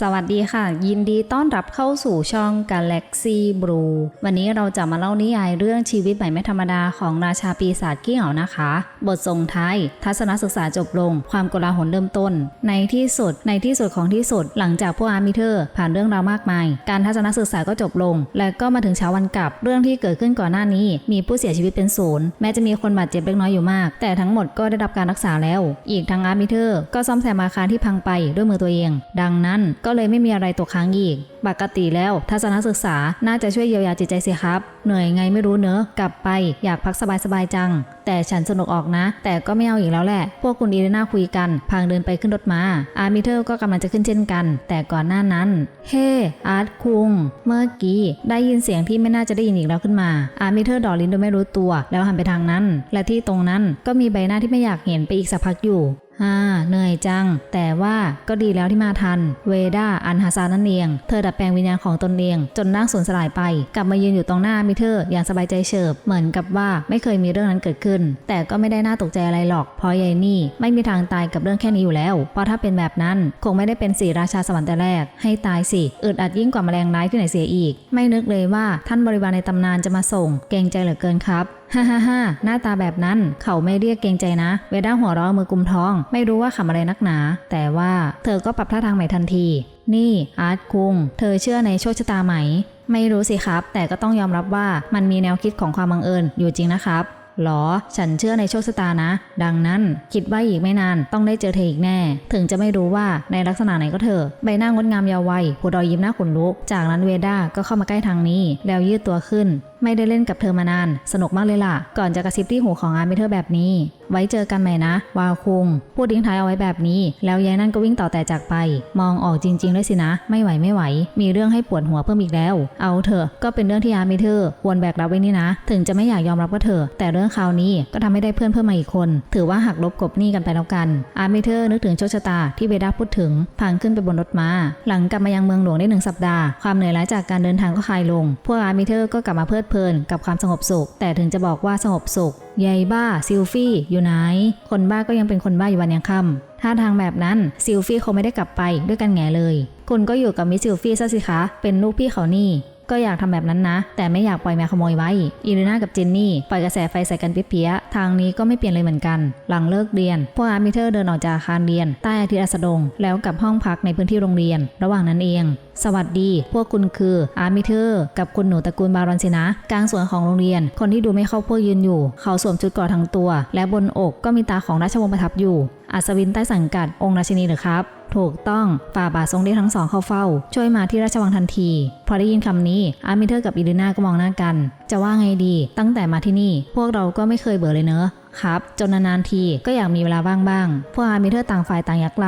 สวัสดีค่ะ ยินดีต้อนรับเข้าสู่ช่อง Galaxy Blue วันนี้เราจะมาเล่านิยายเรื่องชีวิตใหม่ไม่ธรรมดาของราชาปีศาจเกี้ยวนะคะ บทส่งท้าย ทัศนศึกษาจบลง ความกลาหลเริ่มต้น ในที่สุดในที่สุดของที่สุด หลังจากพวกอาร์มิเทอร์ ผ่านเรื่องราวมากมาย การทัศนศึกษาก็จบลง และก็มาถึงเช้าวันกลับเรื่องที่เกิดขึ้นก่อนหน้านี้ มีผู้เสียชีวิตเป็นศูนย์แม้จะมีคนบาดเจ็บเล็กน้อยอยู่มาก แต่ทั้งหมดก็ได้รับการรักษาแล้ว อีกทั้งอาร์มิเทอร์ก็ซ่อมแซมอาคารที่พังไปด้วยมือตัวเอง ดังนั้นก็เลยไม่มีอะไรตกค้างอีก ปกติแล้วทัศนศึกษาน่าจะช่วยเยียวยาจิตใจสิครับ เหนื่อยไงไม่รู้เนอะกลับไปอยากพักสบายๆจัง แต่ฉันสนุกออกนะ แต่ก็ไม่เอาอีกแล้วแหละ พวกคุณอีเลน่าคุยกัน พางเดินไปขึ้นรถมา อาร์มิเทอร์ก็กำลังจะขึ้นเช่นกัน แต่ก่อนหน้านั้น เฮ้อาร์ตคุง เมื่อกี้ได้ยินเสียงที่ไม่น่าจะได้ยินอีกแล้วขึ้นมา อาร์มิเทอร์ดอลิ้นโดยไม่รู้ตัว แล้วหันไปทางนั้น และที่ตรงนั้นก็มีใบหน้าที่ไม่อยากเห็นไปอีกสักพักอยู่ฮ่าเหนื่อยจัง แต่ว่าก็ดีแล้วที่มาทัน เวดาอันฮาซานั่นเอง เธอดัดแปลงวิญญาณของตนเอง จนร่างสูญสลายไป กลับมายืนอยู่ตรงหน้ามิเทอร์อย่างสบายใจเฉิบ เหมือนกับว่าไม่เคยมีเรื่องนั้นเกิดขึ้น แต่ก็ไม่ได้น่าตกใจอะไรหรอกเพราะยายนี่ไม่มีทางตายกับเรื่องแค่นี้อยู่แล้ว เพราะถ้าเป็นแบบนั้นคงไม่ได้เป็นสีราชาสวรรค์แต่แรก ให้ตายสิอึดอัดยิ่งกว่าแมลงร้ายที่ไหนเสียอีก ไม่นึกเลยว่าท่านบริวารในตำนานจะมาส่ง เกรงใจเหลือเกินครับ ฮ่าฮ่าฮ่าหน้าตาแบบนั้นเขาไม่เรียกเกรงใจนะ เวด้าหัวเราะมือกุมท้อง ไม่รู้ว่าขำอะไรนักหนา แต่ว่าเธอก็ปรับท่าทางใหม่ทันที นี่อาร์ตคุง เธอเชื่อในโชคชะตาไหม ไม่รู้สิครับ แต่ก็ต้องยอมรับว่ามันมีแนวคิดของความบังเอิญอยู่จริงนะครับ หรอ ฉันเชื่อในโชคชะตานะ ดังนั้นคิดว่าอีกไม่นานต้องได้เจอเธออีกแน่ ถึงจะไม่รู้ว่าในลักษณะไหนก็เถอะใบหน้างดงามยาววัยหัวดอยยิ้มหน้าขนลุก จากนั้นเวด้าก็เข้ามาใกล้ทางนี้ แล้วยืดตัวขึ้น ไม่ได้เล่นกับเธอมานาน สนุกมากเลยล่ะ ก่อนจะกระซิบที่หูของอาร์มิเธอร์แบบนี้ไว้เจอกันใหม่นะ วาวคุง พูดทิ้งท้ายเอาไว้แบบนี้ แล้วยายนั่นก็วิ่งต่อแต่จากไป มองออกจริงๆด้วยสินะ ไม่ไหวไม่ไหว มีเรื่องให้ปวดหัวเพิ่มอีกแล้ว เอาเถอะ ก็เป็นเรื่องที่อาร์มิเธอร์ควรแบกรับไว้นี่นะ ถึงจะไม่อยากยอมรับก็เถอะ แต่เรื่องคราวนี้ก็ทำให้ได้เพื่อนเพิ่มมาอีกคน ถือว่าหักลบกบหนี้กันไปแล้วกัน อาร์มิเธอร์นึกถึงโชคชะตาที่เวด้าพูดถึง พังขึ้นไปบนรถม้า หลังกลับมายังเมืองหลวงได้หนึ่งสัปดาห์ ความเหนื่อยล้าจากการเดินทางก็คลายลง พวกอาร์มิเธอร์ก็กลับมาเพลิดเพลินกับความสงบสุข แต่ถึงจะบอกว่าสงบสุขยายบ้าซิลฟี่อยู่ไหน คนบ้าก็ยังเป็นคนบ้าอยู่วันยังค่ำท่าทางแบบนั้นซิลฟี่คงไม่ได้กลับไปด้วยกันแง่เลย คุณก็อยู่กับมิสซิลฟี่ซะสิคะ เป็นลูกพี่เขานี่ ก็อยากทำแบบนั้นนะ แต่ไม่อยากปล่อยแมวขโมยไว้ อีรีนากับเจนนี่ปล่อยกระแสไฟใส่กันเปี้ยทางนี้ก็ไม่เปลี่ยนเลยเหมือนกัน หลังเลิกเรียน พวกอาร์มิเทอร์เดินออกจากอาคารเรียน ใต้อาทิตย์อัสดง แล้วกลับห้องพักในพื้นที่โรงเรียน ระหว่างนั้นเอง สวัสดี พวกคุณคืออาร์มิเทอร์กับคุณหนูตระกูลบารอนสินะ กลางสวนของโรงเรียน คนที่ดูไม่เข้าพวกยืนอยู่ เขาสวมชุดเกราะทั้งตัว และบนอกก็มีตาของราชวงศ์ประทับอยู่ อัศวินใต้สังกัดองค์ราชินีหรือครับ ถูกต้องฝ่าบาททรงเรียกทั้งสองเข้าเฝ้า ช่วยมาที่ราชวังทันที พอได้ยินคำนี้ อาร์มิเทอร์กับอีลิน่าก็มองหน้ากัน จะว่าไงดี ตั้งแต่มาที่นี่ พวกเราก็ไม่เคยเบื่อเลยเนอะครับ จนนานๆทีก็อยากมีเวลาบ้างบ้าง พวกอาร์มิเทอร์ต่างฝ่ายต่างยักไหล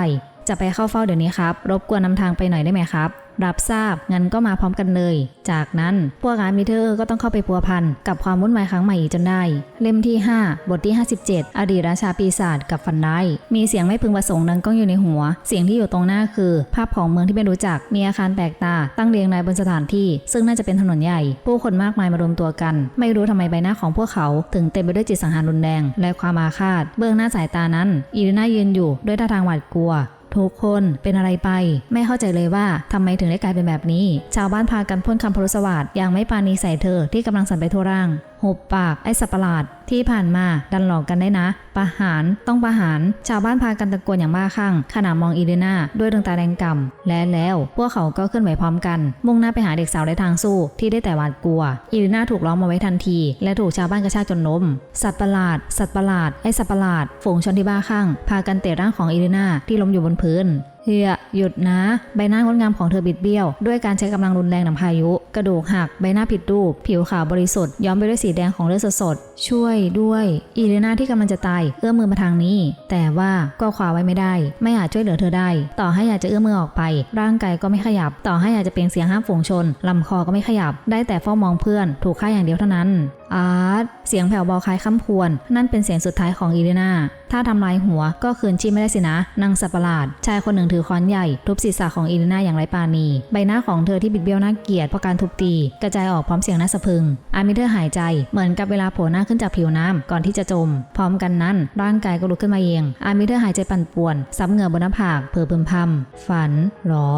จะไปเข้าเฝ้าเดี๋ยวนี้ครับ รบกวนนำทางไปหน่อยได้ไหมครับ รับทราบ งั้นก็มาพร้อมกันเลย จากนั้นพวกอาร์มิเทอร์ก็ต้องเข้าไปพัวพันกับความวุ่นวายครั้งใหม่อีกจนได้ เล่มที่ 5 บทที่ 57 อดีตราชาปีศาจกับฟันได้ มีเสียงไม่พึงประสงค์ดังก้องอยู่ในหัว เสียงที่อยู่ตรงหน้าคือ ภาพของเมืองที่ไม่รู้จัก มีอาคารแปลกตา ตั้งเรียงรายบนสถานที่ ซึ่งน่าจะเป็นถนนใหญ่ ผู้คนมากมายมารวมตัวกัน ไม่รู้ทำไมใบหน้าของพวกเขา ถึงเต็มไปด้วยจิตสังหารรุนแรงและความอาฆาต เบื้องหน้าสายตานั้น อีริน่ายืนอยู่ด้วยท่าทางหวาดกลัว ทุกคนเป็นอะไรไป ไม่เข้าใจเลยว่าทำไมถึงได้กลายเป็นแบบนี้ ชาวบ้านพากันพ่นคำพรุสวาสอย่างไม่ปราณีใส่เธอที่กำลังสั่นไปทั่วร่างหุบปากไอ้สัตว์ประหลาดที่ผ่านมาดันหลอกกันได้นะ ประหารต้องประหาร ชาวบ้านพากันตะโกนอย่างบ้าคลั่งขณะมองอีเดนาด้วยดวงตาแดงก่ำและแล้วพวกเขาก็ขึ้นไหวพร้อมกัน มุ่งหน้าไปหาเด็กสาวในทางสู้ที่ได้แต่หวาดกลัว อีเดนาถูกล้อมเอาไว้ทันที และถูกชาวบ้านกระชากจนล้ม สัตว์ประหลาด สัตว์ประหลาดไอ้สัตว์ประหลาด ฝูงชนที่บ้าคลั่งพากันเตะร่างของอีเดนาที่ล้มอยู่บนพื้น เฮียหยุดนะ ใบหน้างดงามของเธอบิดเบี้ยว ด้วยการใช้กำลังรุนแรงนำพายุ กระดูกหักใบหน้าผิดรูป ผิวขาวบริสุทธิ์ย้อมไปด้วยสีแดงของเลือดสดๆช่วยด้วย อีเลนาที่กำลังจะตายเอื้อมมือมาทางนี้ แต่ว่าก็คว้าไว้ไม่ได้ ไม่อาจช่วยเหลือเธอได้ ต่อให้อยากจะเอื้อมมือออกไป ร่างกายก็ไม่ขยับ ต่อให้อยากจะเปล่งเสียงห้ามฝูงชนลำคอก็ไม่ขยับ ได้แต่เฝ้ามองเพื่อน ถูกฆ่าอย่างเดียวเท่านั้นอาร์ตเสียงแผ่วเบาคล้ายคำพวน นั่นเป็นเสียงสุดท้ายของอีเลนาถ้าทำลายหัวก็คืนชีพไม่ได้สินะนางสัตว์ประหลาด ชายคนหนึ่งถือค้อนใหญ่ ทุบศีรษะของอีเลนาอย่างไร้ปาณี ใบหน้าของเธอที่บิดเบี้ยวน่าเกลียดเพราะการทุบตี กระจายออกพร้อมเสียงน่าสะพึง อาร์มิเธอร์หายใจเหมือนกับเวลาโผล่หน้าขึ้นจากผิวน้ำก่อนที่จะจม พร้อมกันนั้น ร่างกายก็ลุกขึ้นมาเอง อาร์มิเธอร์หายใจปั่นป่วนซับเหงื่อบนหน้าผากเผลอพึมพำฝันหรอ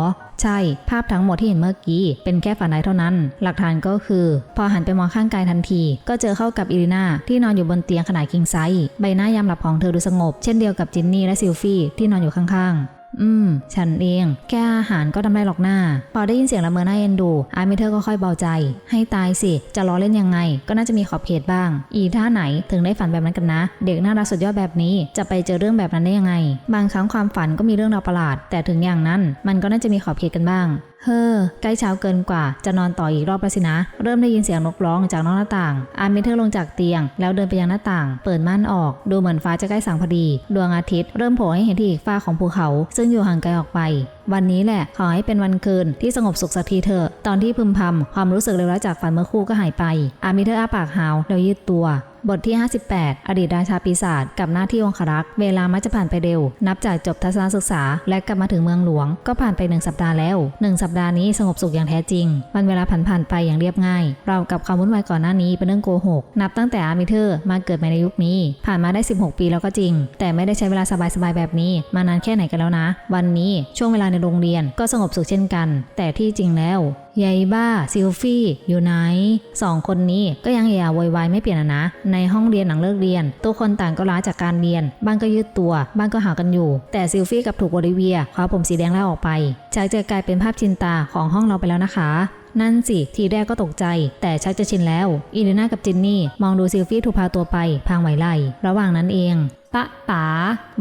ใช่ ภาพทั้งหมดที่เห็นเมื่อกี้ เป็นแค่ฝันร้ายเท่านั้น หลักฐานก็คือ พอหันไปมองข้างกายทันที ก็เจอเข้ากับอิรินาที่นอนอยู่บนเตียงขนาดคิงไซส์ใบหน้ายามหลับของเธอดูสงบ เช่นเดียวกับจินนี่และซิลฟี่ที่นอนอยู่ข้างๆ อืม ฉันเอง แค่อาหารก็ทำได้หรอกหน้า พอได้ยินเสียงละเมอหน้าเอ็นดู อาร์มิเทอร์ก็ค่อยเบาใจ ให้ตายสิ จะล้อเล่นยังไง ก็น่าจะมีขอบเขตบ้าง อีท่าไหนถึงได้ฝันแบบนั้นกันนะ เด็กน่ารักสุดยอดแบบนี้ จะไปเจอเรื่องแบบนั้นได้ยังไง บางครั้งความฝันก็มีเรื่องราวประหลาด แต่ถึงอย่างนั้น มันก็น่าจะมีขอบเขตกันบ้างเฮ้อใกล้เช้าเกินกว่า จะนอนต่ออีกรอบแล้วสินะ เริ่มได้ยินเสียงนกร้องจากนอกหน้าต่าง อาร์มิเธอร์ลงจากเตียง แล้วเดินไปยังหน้าต่าง เปิดม่านออก ดูเหมือนฟ้าจะใกล้สางพอดี ดวงอาทิตย์เริ่มโผล่ให้เห็นที่อีกฝ้าของภูเขา ซึ่งอยู่ห่างไกลออกไปวันนี้แหละ ขอให้เป็นวันคืนที่สงบสุขสักทีเถอะ ตอนที่พึมพำความรู้สึกเลวร้ายจากฝันเมื่อคู่ก็หายไป อามิเธอร์อ้าปากหาวแล้วยืดตัว บทที่ 58 อดีตราชาปีศาจกับหน้าที่องครักษ์เวลามักจะผ่านไปเร็ว นับจากจบทัศนศึกษา และกลับมาถึงเมืองหลวง ก็ผ่านไปหนึ่งสัปดาห์แล้วหนึ่งสัปดาห์นี้สงบสุขอย่างแท้จริง วันเวลาผ่านผ่านๆไปอย่างเรียบง่าย เรากับความวุ่นวายก่อนหน้านี้เป็นเรื่องโกหก นับตั้งแต่อาร์มิเธอร์มาเกิดมาในยุคนี้ ผ่านมาได้ 16 ปีแล้วก็จริง แต่ไม่ได้ใช้เวลาสบายๆแบบนี้ มานานแค่ไหนกันแล้วนะ วันนี้ช่วงเวลาในโรงเรียนก็สงบสุขเช่นกัน แต่ที่จริงแล้ว ยายบ้าซิลฟี่ อยู่ไหนสองคนนี้ก็ยังเอะอะโวยวายไม่เปลี่ยนนะ ในห้องเรียนหลังเลิกเรียนตัวคนต่างก็ล้าจากการเรียน บ้างก็ยืดตัว บ้างก็หากันอยู่ แต่ซิลฟี่กับถูกโอลิเวียคว้าผมสีแดงไล่ออกไปจากจะกลายเป็นภาพชินตาของห้องเราไปแล้วนะคะ นั่นสิทีแรกก็ตกใจ แต่ชักจะชินแล้ว อีเลน่ากับจินนี่ มองดูซิลฟี่ถูกพาตัวไป พางไหวไล่ระหว่างนั้นเองปะป๋า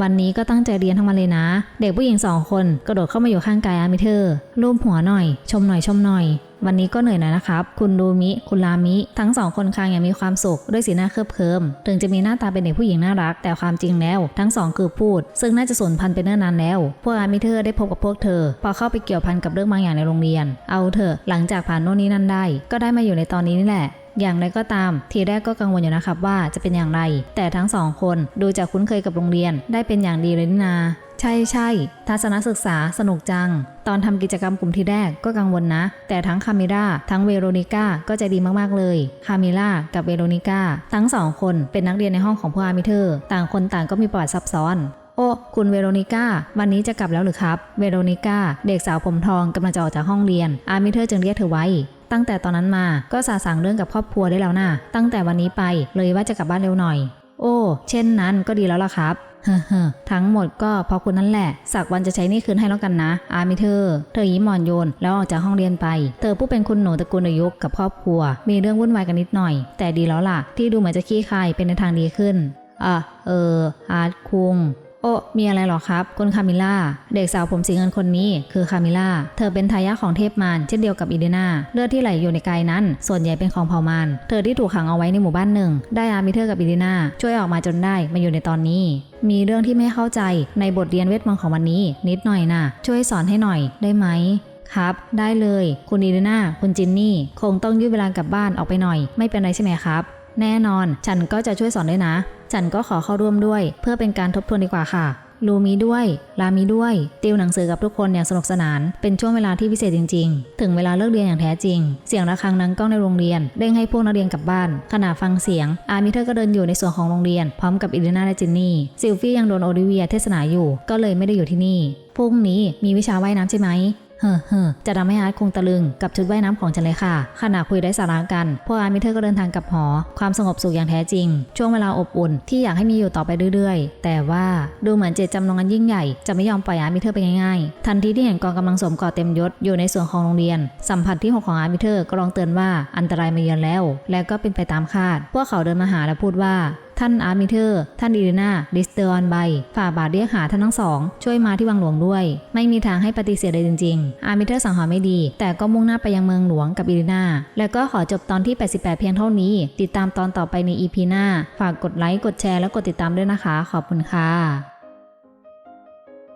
วันนี้ก็ตั้งใจเรียนทั้งวันเลยนะ เด็กผู้หญิงสองคนกระโดดเข้ามาอยู่ข้างกายอาร์มิเธอร์รูปหัวหน่อย ชมหน่อยชมหน่อย วันนี้ก็เหนื่อยหน่อยนะครับ คุณดูมิ คุณลามิ ทั้งสองคนคางอย่างมีความสุขด้วยสีหน้าเคลิบเคลิมถึงจะมีหน้าตาเป็นเด็กผู้หญิงน่ารัก แต่ความจริงแล้ว ทั้งสองคือพูด ซึ่งน่าจะสูญพันธุ์ไปเนิ่นนานแล้ว พวกอามิเธอร์ได้พบกับพวกเธอ พอเข้าไปเกี่ยวพันกับเรื่องบางอย่างในโรงเรียน เอาเถอะหลังจากผ่านโน่นนี่นั่นได้ ก็ได้มาอยู่ในตอนนี้นี่แหละ อย่างไรก็ตาม ทีแรกก็กังวลอยู่นะครับว่าจะเป็นอย่างไร แต่ทั้งสองคนดูจากคุ้นเคยกับโรงเรียนได้เป็นอย่างดีเลยนาใช่ใช่ทัศนศึกษาสนุกจัง ตอนทำกิจกรรมกลุ่มที่แรกก็กังวลนะ แต่ทั้งคามิล่าทั้งเวโรนิก้าก็ใจดีมากๆเลย คามิล่ากับเวโรนิก้าทั้งสองคนเป็นนักเรียนในห้องของพวกอามิเธอร์ต่างคนต่างก็มีประวัติซับซ้อนโอ้คุณเวโรนิก้า วันนี้จะกลับแล้วหรือครับ เวโรนิก้า เด็กสาวผมทองกำลังจะออกจากห้องเรียน อาร์มิเธอร์จึงเรียกเธอไว้ ตั้งแต่ตอนนั้นมาก็สาสางเรื่องกับครอบครัวได้แล้วนะตั้งแต่วันนี้ไปเลยว่าจะกลับบ้านเร็วหน่อย โอ้ เช่นนั้นก็ดีแล้วล่ะครับเฮ้อทั้งหมดก็พราะคุณนั่นแหละ สักวันจะใช้นี่คืนให้แล้วกันนะ อามิเธอ เธอยิ้มหมอนโยน แล้วออกจากห้องเรียนไป เธอผู้เป็นคุณหนูตระกูลอายุกับครอบครัว มีเรื่องวุ่นวายกันนิดหน่อย แต่ดีแล้วล่ะ ที่ดูเหมือนจะขี้คายเป็นในทางดีขึ้นอะเอออาร์ตคุง โอ้มีอะไรหรอครับ คุณคามิล่า เด็กสาวผมสีเงินคนนี้คือคามิล่า เธอเป็นทายาทของเทพมารเช่นเดียวกับอีเดนาเลือดที่ไหลอยู่ในกายนั้น ส่วนใหญ่เป็นของเผ่ามารเธอที่ถูกขังเอาไว้ในหมู่บ้านหนึ่ง ได้อาร์มิเธอร์กับอีเดนาช่วยออกมาจนได้มาอยู่ในตอนนี้ มีเรื่องที่ไม่เข้าใจในบทเรียนเวทมนต์ของวันนี้ นิดหน่อยนะช่วยสอนให้หน่อยได้ไหมครับ ได้เลย คุณอีเดนาคุณจินนี่ คงต้องยืดเวลากลับบ้านออกไปหน่อย ไม่เป็นไรใช่ไหมครับ แน่นอน ฉันก็จะช่วยสอนด้วยนะ ฉันก็ขอเข้าร่วมด้วย เพื่อเป็นการทบทวนดีกว่าค่ะลูมีด้วย ลามีด้วย ติวหนังสือกับทุกคนอย่างสนุกสนาน เป็นช่วงเวลาที่พิเศษจริง ๆ ถึงเวลาเลิกเรียนอย่างแท้จริง เสียงระฆังนังก้องในโรงเรียน เร่งให้พวกนักเรียนกลับบ้าน ขณะฟังเสียง อาร์มิเธอร์ก็เดินอยู่ในส่วนของโรงเรียน พร้อมกับอิเลนาและจินนี่ ซิลฟี่ยังโดนโอลิเวียเทศนาอยู่ ก็เลยไม่ได้อยู่ที่นี่ พรุ่งนี้มีวิชาว่ายน้ำใช่ไหม เฮ้อเฮ้อจะทำให้อาร์ตคงตะลึงกับชุดว่ายน้ำของฉันเลยค่ะ ขณะคุยได้สาระกัน พวกอาร์ตมิเธอร์ก็เดินทางกลับหอ ความสงบสุขอย่างแท้จริง ช่วงเวลาอบอุ่นที่อยากให้มีอยู่ต่อไปเรื่อยๆ แต่ว่าดูเหมือนเจตจำนงอันยิ่งใหญ่จะไม่ยอมปล่อยอาร์ตมิเธอร์ไปง่ายๆ ทันทีที่เห็นกองกำลังสมก่อเต็มยศอยู่ในส่วนของโรงเรียน สัมผัสที่หกของอาร์ตมิเธอร์ก็ร้องเตือนว่าอันตรายมาเยือนแล้ว และก็เป็นไปตามคาด พวกเขาเดินมาหาและพูดว่า ท่านอาร์มิเทอร์ ท่านอิรินาดิสเตอร์ออนไบฝ่าบาทเรียกหาท่านทั้งสอง ช่วยมาที่วังหลวงด้วย ไม่มีทางให้ปฏิเสธเลยจริง ๆ อาร์มิเทอร์สังหรไม่ดี แต่ก็มุ่งหน้าไปยังเมืองหลวงกับอิรินาแล้วก็ขอจบตอนที่ 88 เพียงเท่านี้ ติดตามตอนต่อไปในอีพีหน้า ฝากกดไลค์ กดแชร์ และกดติดตามด้วยนะคะ ขอบคุณค่ะ